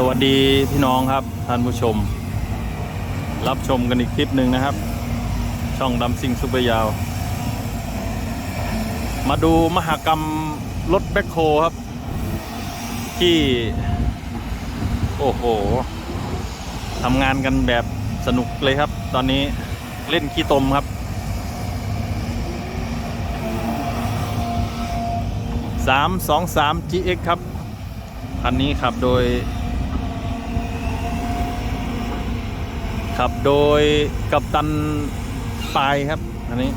สวัสดีพี่น้องครับท่านผู้ชม รับชมกันอีกคลิปหนึ่งนะครับ ช่องดำซิงซุปเปอร์ยาว มาดูมหากรรมรถแบ็คโฮครับ ที่ โอ้โหทำงานกันแบบสนุกเลยครับ ตอนนี้เล่นขี้ตมครับ 323 GX ครับ คันนี้ขับโดย ขับโดยกัปตันปายครับ อันนี้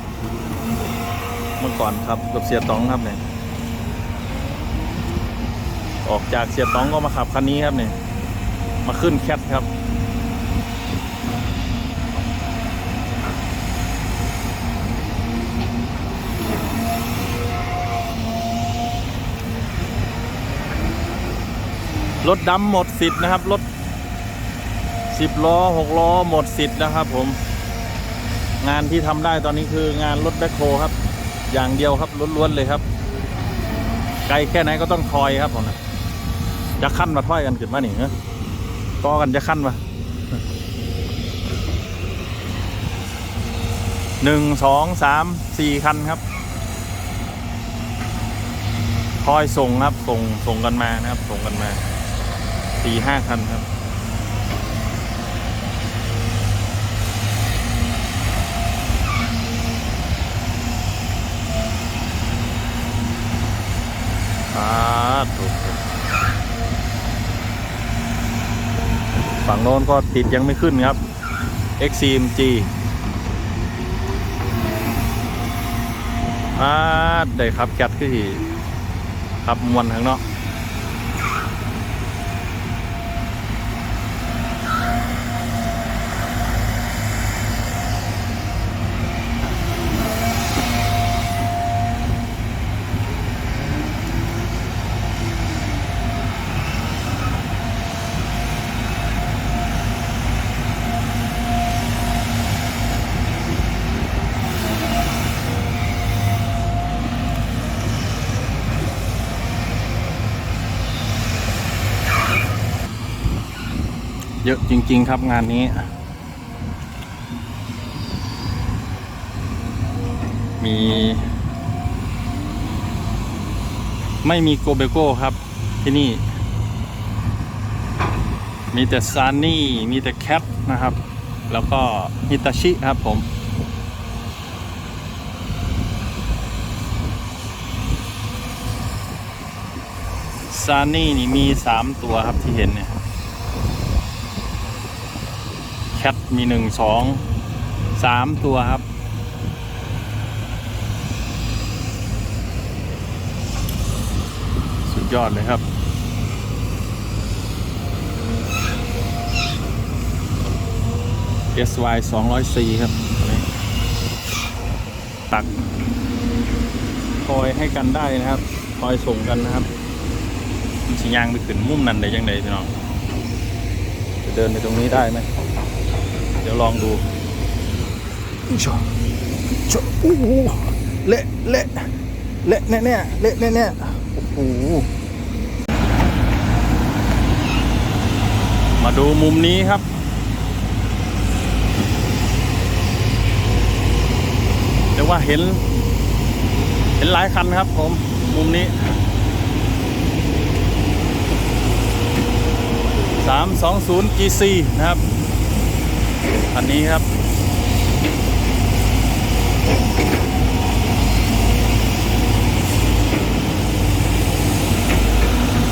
เมื่อก่อนครับกับเสียตองครับเนี่ยออกจากเสียตองก็มาขับคันนี้ครับเนี่ยมาขึ้นแคทครับรถดำหมดสิทธิ์นะครับรถ สิบล้อหกล้อหมดสิทธิ์นะครับ ผม งานที่ทำได้ตอนนี้คืองานรถแบ็คโฮครับ อย่างเดียวครับล้วนๆเลยครับ ไกลแค่ไหนก็ต้องคอยครับผมนะจะขั้นมาถ้อยกันขึ้นมาหนิเนอะก็กันจะขั้นมาหนึ่งสองสามสี่คันครับ คอยส่งครับ ส่งส่งกันมานะครับ ส่งกันมาสี่ห้าคันครับ อ่าถูกฝั่งโน้นก็ติดยังไม่ขึ้นครับ XCMG อ่าได้ครับแคทคือขับมวนทางเนาะ เยอะจริง ๆ ครับงานนี้ มี ไม่มีโกเบโก้ครับที่นี่ มีแต่ซานนี่ มีแต่แคทนะครับ แล้วก็ฮิตาชิครับผมซานนี่นี่มีสามตัวครับที่เห็นเนี่ย แคทมีหนึ่งสองสามตัวครับ สุดยอดเลยครับ SY 204ครับอันนี้ตักคอยให้กันได้นะครับ คอยส่งกันนะครับมันชิยางไปขึ้นมุมนั้นได้ยังไงพี่น้องจะเดินไปตรงนี้ได้ไหม เดี๋ยวลองดูชอชอโอ้โหเละเละเละแน่แน่เละแน่แน่โอ้โหมาดูมุมนี้ครับเรียกว่าเห็น เห็นหลายคันครับผมมุมนี้320 GC นะครับ อันนี้ครับ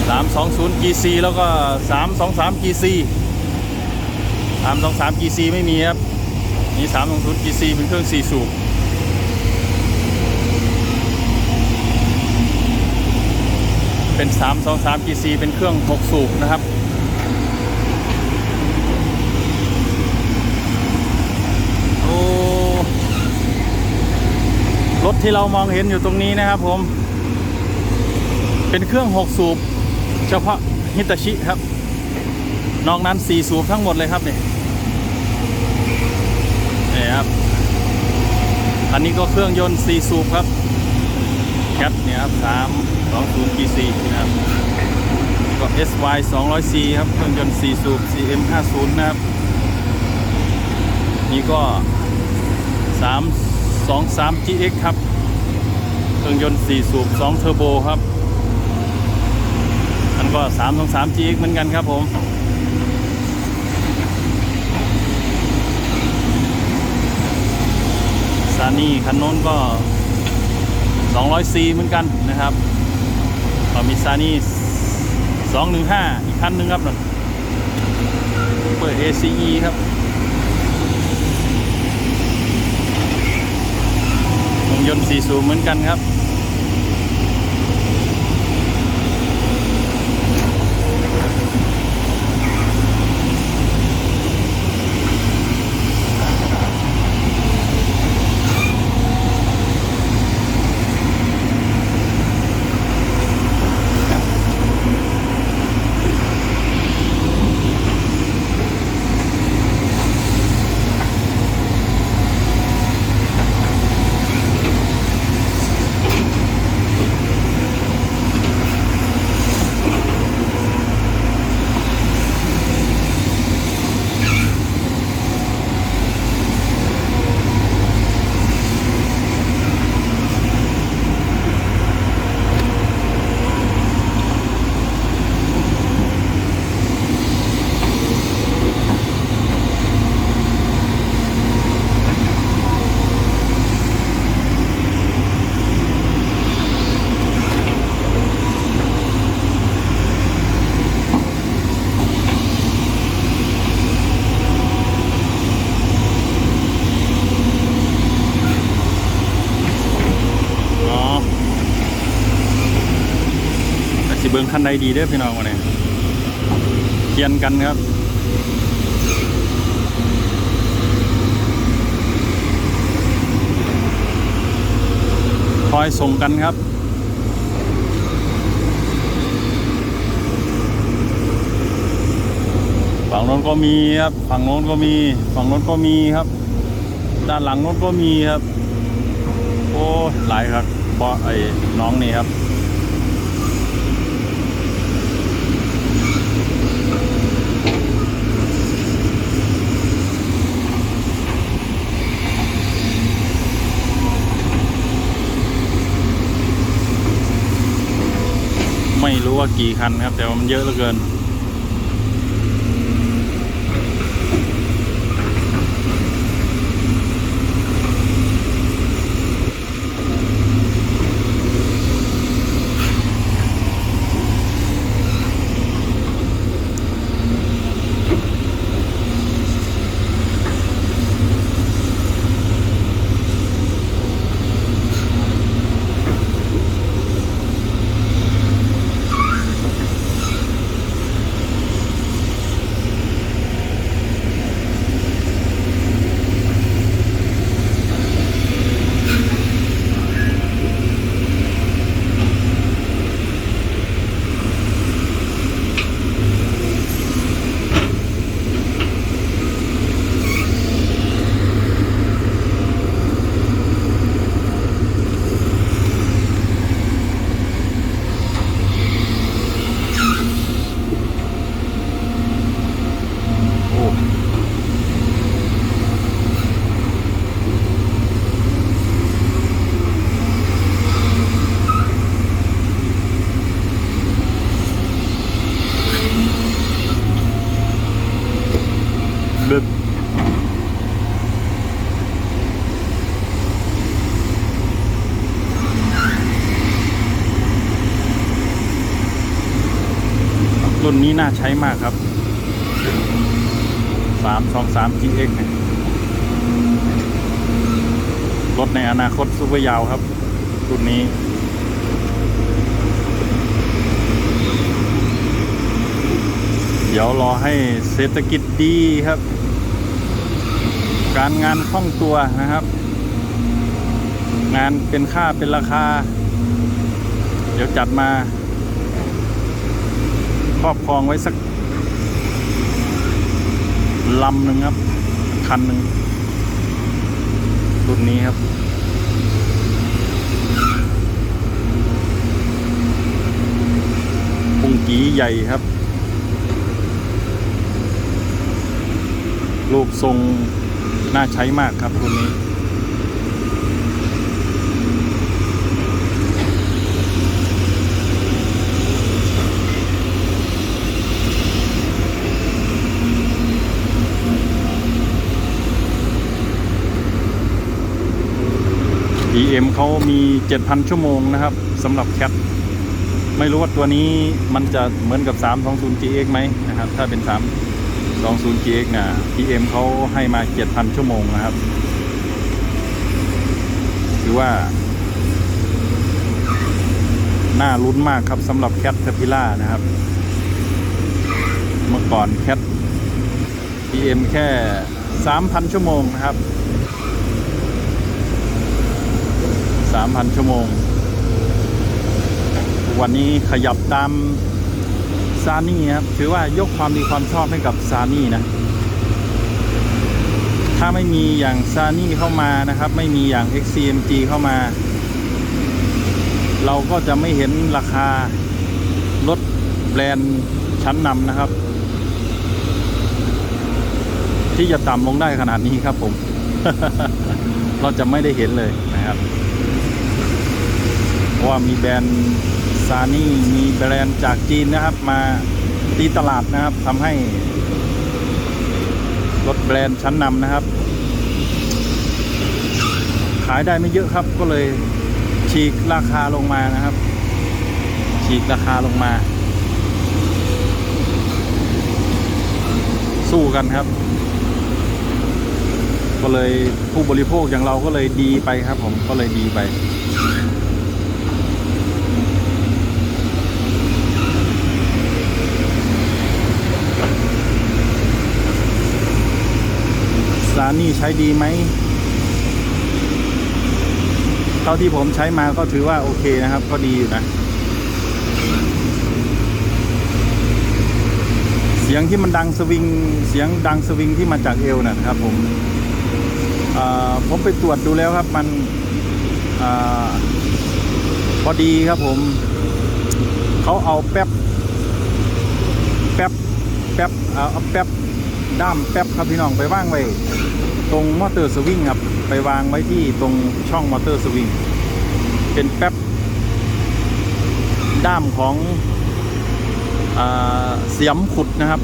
320 GC แล้วก็ 323 GC 323 GC ไม่มีครับมี320 GC เป็นเครื่อง 4 สูบเป็น 323 GC เป็นเครื่อง 6 สูบนะครับ โอ้รถ ที่เรามองเห็นอยู่ตรงนี้นะครับผม เป็นเครื่อง 6 สูบ เฉพาะฮิตาชิครับ นอกนั้น 4 สูบทั้งหมดเลยครับเนี่ยนี่ครับ อันนี้ก็เครื่องยนต์ 4 สูบครับแคทเนี่ยครับ 3 2 0 GC นะครับก็ SY 200C ครับเครื่องยนต์ 4 สูบ CM 50นะครับ นี่ก็ 323 GX ครับ รื่องยนต์ 4 สูบ 2 เทอร์โบครับอันก็ 323 GX เหมือนกันครับผมซานี่คันโน้นก็ 200C เหมือนกันนะครับก็มีซานี่215 อีกคันหนึ่งครับนั่นเปิด ACE ครับเครื่องยนต์4สูบเหมือนกันครับ บิงคันใดดีเด้อพี่น้องวันนี้เทียนกันครับคอยส่งกันครับฝั่งโน้นก็มีครับ ฝั่งโน้นก็มี ฝั่งโน้นก็มีครับ ด้านหลังโน้นก็มีครับ โอ้หลายครับเพราะไอ้น้องนี่ครับ รู้ว่ากี่คันครับ แต่ว่ามันเยอะเหลือเกิน นี้น่าใช้มากครับสามสองสาม GX รถในอนาคตซูเปอร์ยาวครับ รุ่นนี้ เดี๋ยวรอให้เศรษฐกิจดีครับ การงานคล่องตัวนะครับ งานเป็นค่าเป็นราคา เดี๋ยวจัดมา ครอบครองไว้สักลำหนึ่งครับ คันหนึ่งรุ่นนี้ครับปุงกีใหญ่ครับ รูปทรงน่าใช้มากครับรุ่นนี้ DM เขามี 7,000 ชั่วโมงนะครับสำหรับแคทไม่รู้ว่าตัวนี้มันจะเหมือนกับ 320 GX ไหมนะครับ ถ้าเป็น 320 GX นะ DM เขาให้มา 7,000 ชั่วโมงนะครับถือว่า น่าลุ้นมากครับสำหรับแคทเทพิล่านะครับ เมื่อก่อนแคท DM แค่ 3,000 ชั่วโมงนะครับ 3,000 ชั่วโมง วันนี้ขยับตามซานี่ครับ ถือว่ายกความดีความชอบให้กับซานี่นะ ถ้าไม่มีอย่างซานี่เข้ามานะครับ ไม่มีอย่าง XCMG เข้ามา เราก็จะไม่เห็นราคารถแบรนด์ชั้นนำนะครับ ที่จะต่ำลงได้ขนาดนี้ครับผม เราจะไม่ได้เห็นเลยนะครับ เพราะว่ามีแบรนด์ซานี่มีแบรนด์จากจีนนะครับ มาตีตลาดนะครับทำให้ รถแบรนด์ชั้นนำนะครับ ขายได้ไม่เยอะครับก็เลยฉีกราคาลงมานะครับ ฉีกราคาลงมา สู้กันครับ ก็เลยผู้บริโภคอย่างเราก็เลยดีไปครับ ผมก็เลยดีไป ซานี่ใช้ดีไหมเท่าที่ผมใช้มาก็ถือว่าโอเคนะครับ ก็ดีอยู่นะ เสียงที่มันดังสวิง เสียงดังสวิงที่มาจากเอวนะครับ ผมผมไปตรวจดูแล้วครับ มันอพอดีครับผมเขาเอาแป๊บ แป๊บ แป๊บเอาเอาแป๊บด้ามแป๊บครับพี่น้องไปว่างไว้ ตรงมอเตอร์สวิงครับ ไปวางไว้ที่ตรงช่องมอเตอร์สวิงเป็นแป๊บ ด้ามของอเสียมขุดนะครับ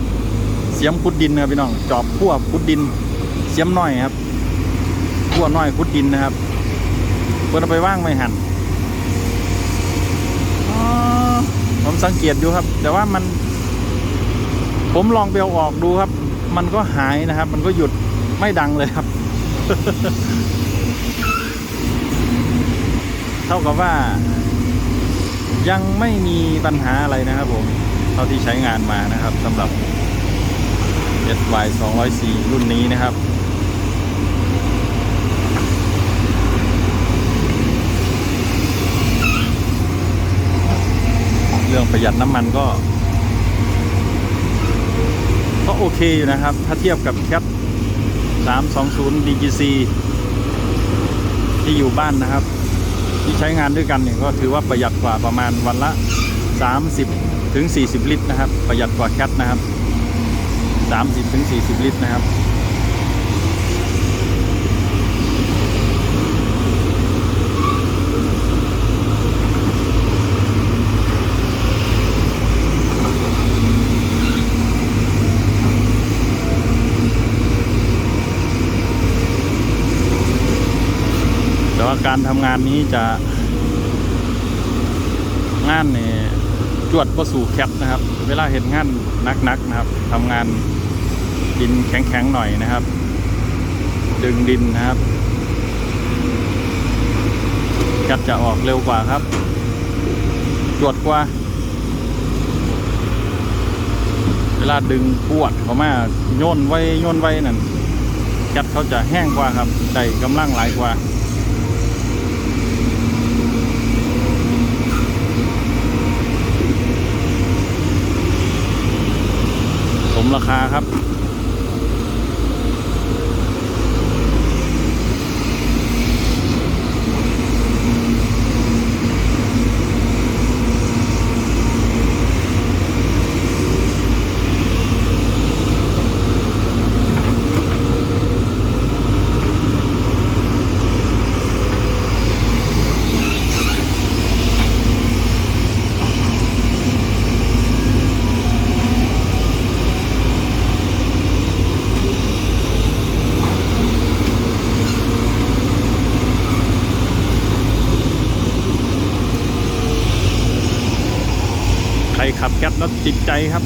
เสียมขุดดินนะครับพี่น้อง จอบพั่วขุดดิน เสียมน้อยครับพั่วน้อยขุดดินนะครับเพื่อนไปว่างไว้หันผมสังเกตอยู่ครับ แต่ว่ามัน ผมลองไปเอาออกดูครับ มันก็หายนะครับ มันก็หยุด ไม่ดังเลยครับ เท่ากับว่า ยังไม่มีปัญหาอะไรนะครับผม เท่าที่ใช้งานมานะครับสำหรับ SY 204รุ่นนี้นะครับเรื่องประหยัดน้ำมันก็ ก็โอเคอยู่นะครับ ถ้าเทียบกับแคป 320 DGC ที่อยู่บ้านนะครับ ที่ใช้งานด้วยกันเนี่ยก็ถือว่าประหยัดกว่าประมาณวันละ 30 ถึง 40 ลิตรนะครับ ประหยัดกว่าแคทนะครับ 30 ถึง 40 ลิตรนะครับ การทำงานนี้จะ งานเนี่ยจวดก็สู่แคปนะครับ เวลาเห็นงานนักๆนะครับทำงานดินแข็งๆหน่อยนะครับ ดึงดินนะครับแคปจะออกเร็วกว่าครับ จวดกว่า เวลาดึงปวดเขามาโยนไว้โยนไว้นั่นแคปเขาจะแห้งกว่าครับได้กำลังหลายกว่า มราคาครับ ขับแก๊ปแล้วจิตใจครับ